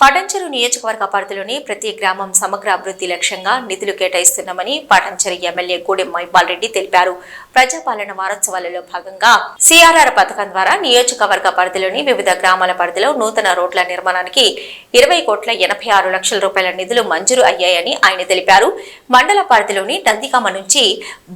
పటంచెరు నియోజకవర్గ పరిధిలోని ప్రతి గ్రామం సమగ్ర అభివృద్ధి లక్ష్యంగా నిధులు కేటాయిస్తున్నామని పటంచెరు ఎమ్మెల్యే గూడెం మైపాల్ రెడ్డి తెలిపారు. ప్రజాపాలన వారోత్సవాలలో భాగంగా సిఆర్ఆర్ పథకం ద్వారా నియోజకవర్గ పరిధిలోని వివిధ గ్రామాల పరిధిలో నూతన రోడ్ల నిర్మాణానికి ఇరవై కోట్ల ఎనభై ఆరు లక్షల రూపాయల నిధులు మంజూరు అయ్యాయని ఆయన తెలిపారు. మండల పరిధిలోని నందిగామ నుంచి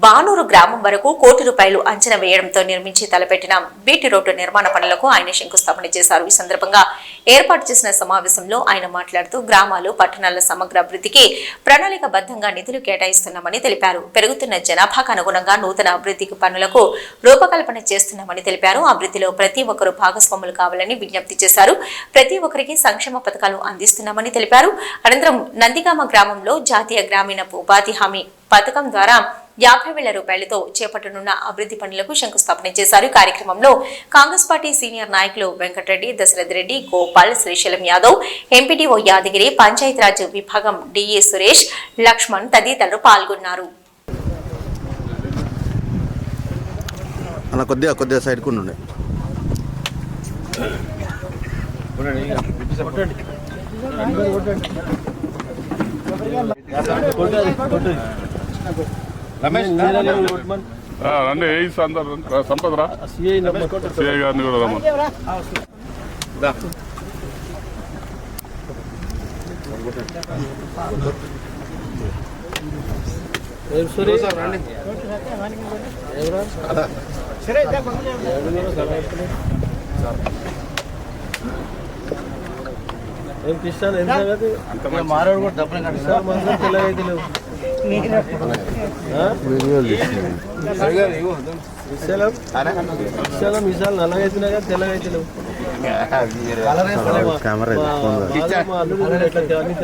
బానూరు గ్రామం వరకు కోటి రూపాయలు అంచనా వేయడంతో నిర్మించి తలపెట్టిన బీటీ రోడ్డు నిర్మాణ పనులకు ఆయన శంకుస్థాపన చేశారు. ఈ సందర్భంగా ఏర్పాటు చేసిన సమావేశంలో ఆయన మాట్లాడుతూ గ్రామాలు పట్టణాల సమగ్ర అభివృద్ధికి ప్రణాళికబద్ధంగా నిధులు కేటాయిస్తున్నామని తెలిపారు. పెరుగుతున్న జనాభాకు అనుగుణంగా నూతన అభివృద్ధికి పనులకు రూపకల్పన చేస్తున్నామని తెలిపారు. అభివృద్ధిలో ప్రతి ఒక్కరూ భాగస్వాములు కావాలని విజ్ఞప్తి చేశారు. ప్రతి ఒక్కరికి సంక్షేమ పథకాలు అందిస్తున్నామని తెలిపారు. అనంతరం నందిగామ గ్రామంలో జాతీయ గ్రామీణ ఉపాధి హామీ పథకం ద్వారా యాభై వేల రూపాయలతో చేపట్టనున్న అభివృద్ధి పనులకు శంకుస్థాపన చేశారు. ఈ కార్యక్రమంలో కాంగ్రెస్ పార్టీ సీనియర్ నాయకులు వెంకటరెడ్డి దశరథ్ రెడ్డి గోపాల్ శ్రీశైలం యాదవ్ ఎంపీడీఓ యాదగిరి పంచాయతీరాజ్ విభాగం డిఏ సురేష్ లక్ష్మణ్ తదితరులు పాల్గొన్నారు. అలా కొద్దిగా కొద్దిగా సైడ్ కుండా ఉండే ఆ, రండి ఏ అందరు సంపద రా సిఐ గారిని కూడా రమ్మని. ఏం కృష్ణ సంగతి? మారాడు కూడా డబ్బులు కట్టిస్తారు మందులు తెల్లగైతే లేవు? విశాలం విశాలం విశాలం నల్లగైతున్నా అన్ని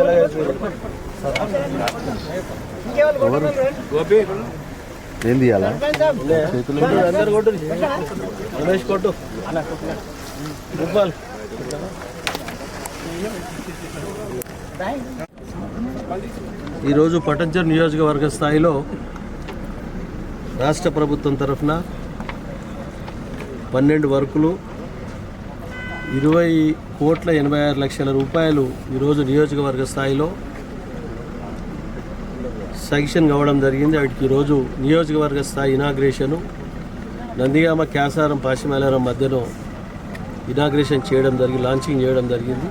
ఏం తీయాలా కొట్టు, అందరు కొట్టు రమేష్ కొట్టు ఈరోజు పటంచర్ నియోజకవర్గ స్థాయిలో రాష్ట్ర ప్రభుత్వం తరఫున పన్నెండు వర్కులు ఇరవై కోట్ల ఎనభై ఆరు లక్షల రూపాయలు ఈరోజు నియోజకవర్గ స్థాయిలో శాంక్షన్ కావడం జరిగింది. వాటికి ఈరోజు నియోజకవర్గ స్థాయి ఇనాగ్రేషను నందిగామ క్యాసారం పాశిమేలారం మధ్యలో ఇనాగ్రేషన్ చేయడం జరిగింది లాంచింగ్ చేయడం జరిగింది.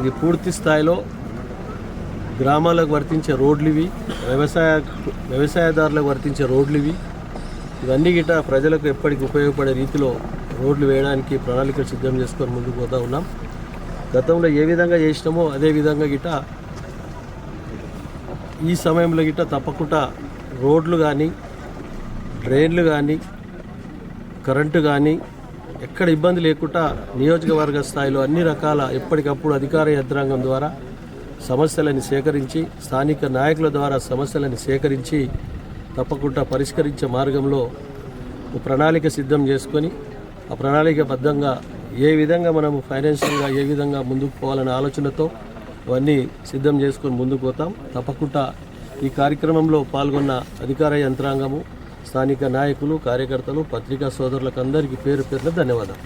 ఇది పూర్తి స్థాయిలో గ్రామాలకు వర్తించే రోడ్లు ఇవి వ్యవసాయ వ్యవసాయదారులకు వర్తించే రోడ్లు ఇవి ఇవన్నీ గిట ప్రజలకు ఎప్పటికి ఉపయోగపడే రీతిలో రోడ్లు వేయడానికి ప్రణాళికలు సిద్ధం చేసుకొని ముందుకు పోతా ఉన్నాం. గతంలో ఏ విధంగా చేసినామో అదే విధంగా గిట ఈ సమయంలో గిట్ట తప్పకుండా రోడ్లు కానీ డ్రైన్లు కానీ కరెంటు కానీ ఎక్కడ ఇబ్బంది లేకుండా నియోజకవర్గ స్థాయిలో అన్ని రకాల ఎప్పటికప్పుడు అధికార యంత్రాంగం ద్వారా సమస్యలను సేకరించి స్థానిక నాయకుల ద్వారా సమస్యలను సేకరించి తప్పకుండా పరిష్కరించే మార్గంలో ప్రణాళిక సిద్ధం చేసుకొని ఆ ప్రణాళికబద్ధంగా ఏ విధంగా మనము ఫైనాన్షియల్గా ఏ విధంగా ముందుకు పోవాలనే ఆలోచనతో అవన్నీ సిద్ధం చేసుకొని ముందుకు పోతాం. తప్పకుండా ఈ కార్యక్రమంలో పాల్గొన్న అధికార యంత్రాంగము స్థానిక నాయకులు కార్యకర్తలు పత్రికా సోదరులకు అందరికీ పేరు పేరున ధన్యవాదాలు.